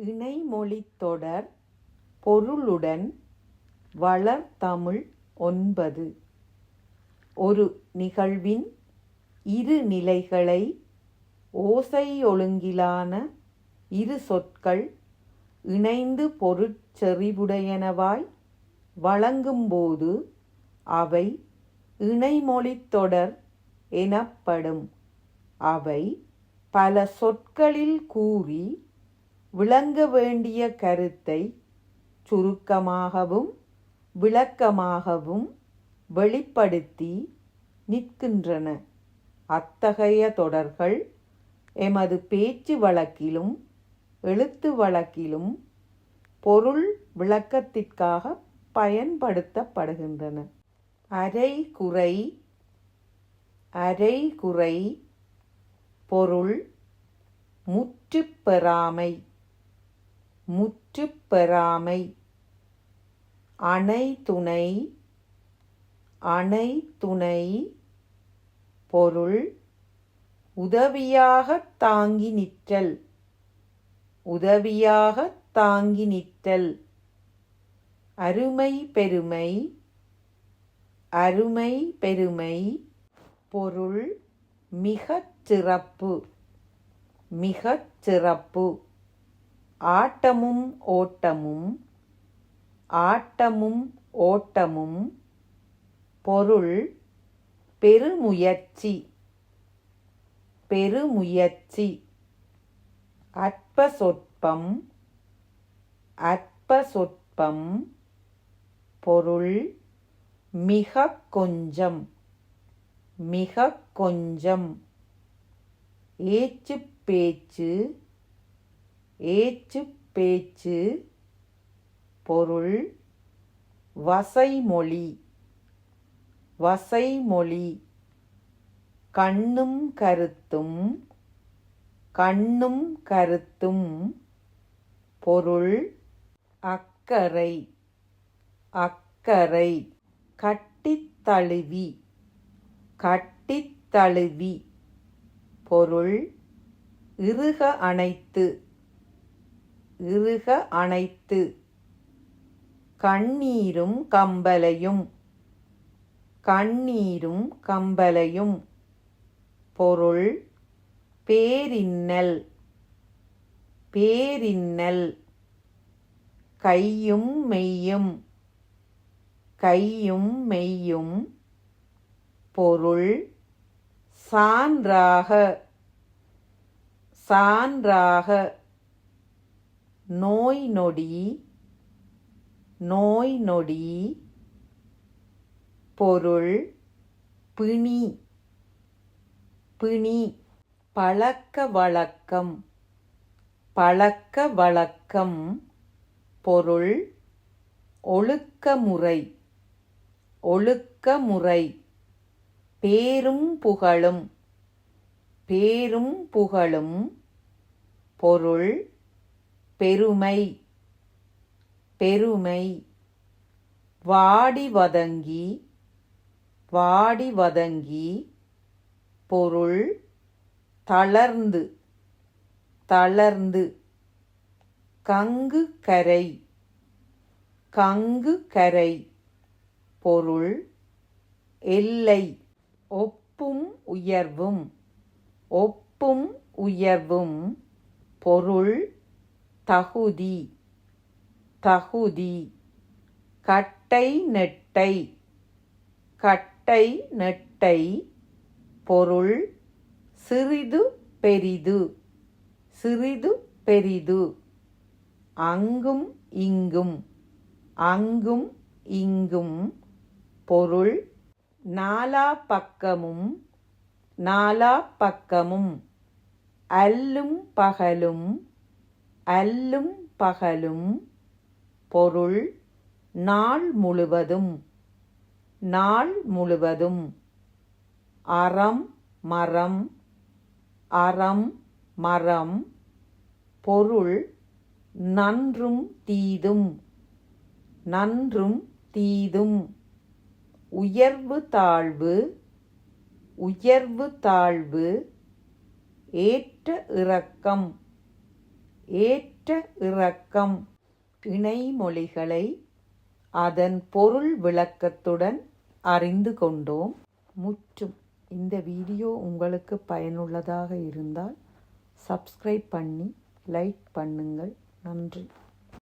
இணைமொழித்தொடர் பொருளுடன் வளர்தமிழ் ஒன்பது ஒரு நிகழ்வின் இரு நிலைகளை ஓசையொழுங்கிலான இரு சொற்கள் இணைந்து பொருட்செறிவுடையனவாய் வழங்கும்போது அவை இணைமொழித்தொடர் எனப்படும். அவை பல சொற்களில் கூறி விளங்க வேண்டிய கருத்தை சுருக்கமாகவும் விளக்கமாகவும் வெளிப்படுத்தி நிற்கின்றன. அத்தகைய தொடர்கள் எமது பேச்சு வழக்கிலும் எழுத்து வழக்கிலும் பொருள் விளக்கத்திற்காக பயன்படுத்தப்படுகின்றன. அரை குறை பொருள் குறை பெறாமை முற்றுப்பெறாமை முற்றுப்பெறாமை அணைதுணை அணைதுணை பொருள் உதவியாகத் தாங்கி நிற்றல் உதவியாகத் தாங்கி நிற்றல். அருமை பெருமை அருமை பெருமை பொருள் மிகச் சிறப்பு மிகச் சிறப்பு. ஆட்டமும் ஓட்டமும் ஆட்டமும் ஓட்டமும் பொருள் பெருமுயற்சி பெருமுயற்சி. அற்ப சொற்பம் அற்ப சொற்பம் பொருள் மிகக் கொஞ்சம் மிகக் கொஞ்சம். ஏச்சு பேச்சு ஏச்சு பேச்சு பொருள் வசைமொழி வசைமொழி. கண்ணும் கருத்தும் கண்ணும் கருத்தும் பொருள் அக்கறை அக்கறை. கட்டித்தழுவி கட்டித்தழுவி பொருள் இறுக அணைத்து இறுக அணைத்து. கண்ணீரும் கம்பலையும் கண்ணீரும் கம்பலையும் பொருள் பேரின்னல் பேரின்னல். கையும் மெய்யும் கையும் மெய்யும் பொருள் சான்றாக சான்றாக. நோய்நொடி நோய்நொடி பொருள் பிணி பிணி. பழக்கவழக்கம் பழக்கவழக்கம் பொருள் ஒழுக்கமுறை ஒழுக்கமுறை. பேரும் புகழும் பேரும் புகழும் பொருள் பெருமை பெருமை. வாடி வதங்கி வாடி வதங்கி பொருள் தளர்ந்து தளர்ந்து. கங்கு கரை கங்கு கரை பொருள் எல்லை. ஒப்பும் உயர்வும் ஒப்பும் உயர்வும் பொருள் தகுதி தகுதி. கட்டை நெட்டை கட்டை நெட்டை பொருள் சிறிது பெரிது சிறிது பெரிது. அங்கும் இங்கும் அங்கும் இங்கும் பொருள் நாலா பக்கமும் நாலா பக்கமும். அல்லும் பகலும் அல்லும் பகலும் பொருள் நாள் முழுவதும் நாள் முழுவதும். அறம் மரம் அறம் மரம் பொருள் நன்றும் தீதும் நன்றும் தீதும். உயர்வு தாழ்வு உயர்வு தாழ்வு. ஏற்ற இறக்கம் ஏற்ற இறக்கம் இணைமொழிகளை அதன் பொருள் விளக்கத்துடன் அறிந்து கொண்டோம். முற்றும் இந்த வீடியோ உங்களுக்கு பயனுள்ளதாக இருந்தால் சப்ஸ்கிரைப் பண்ணி லைக் பண்ணுங்கள். நன்றி.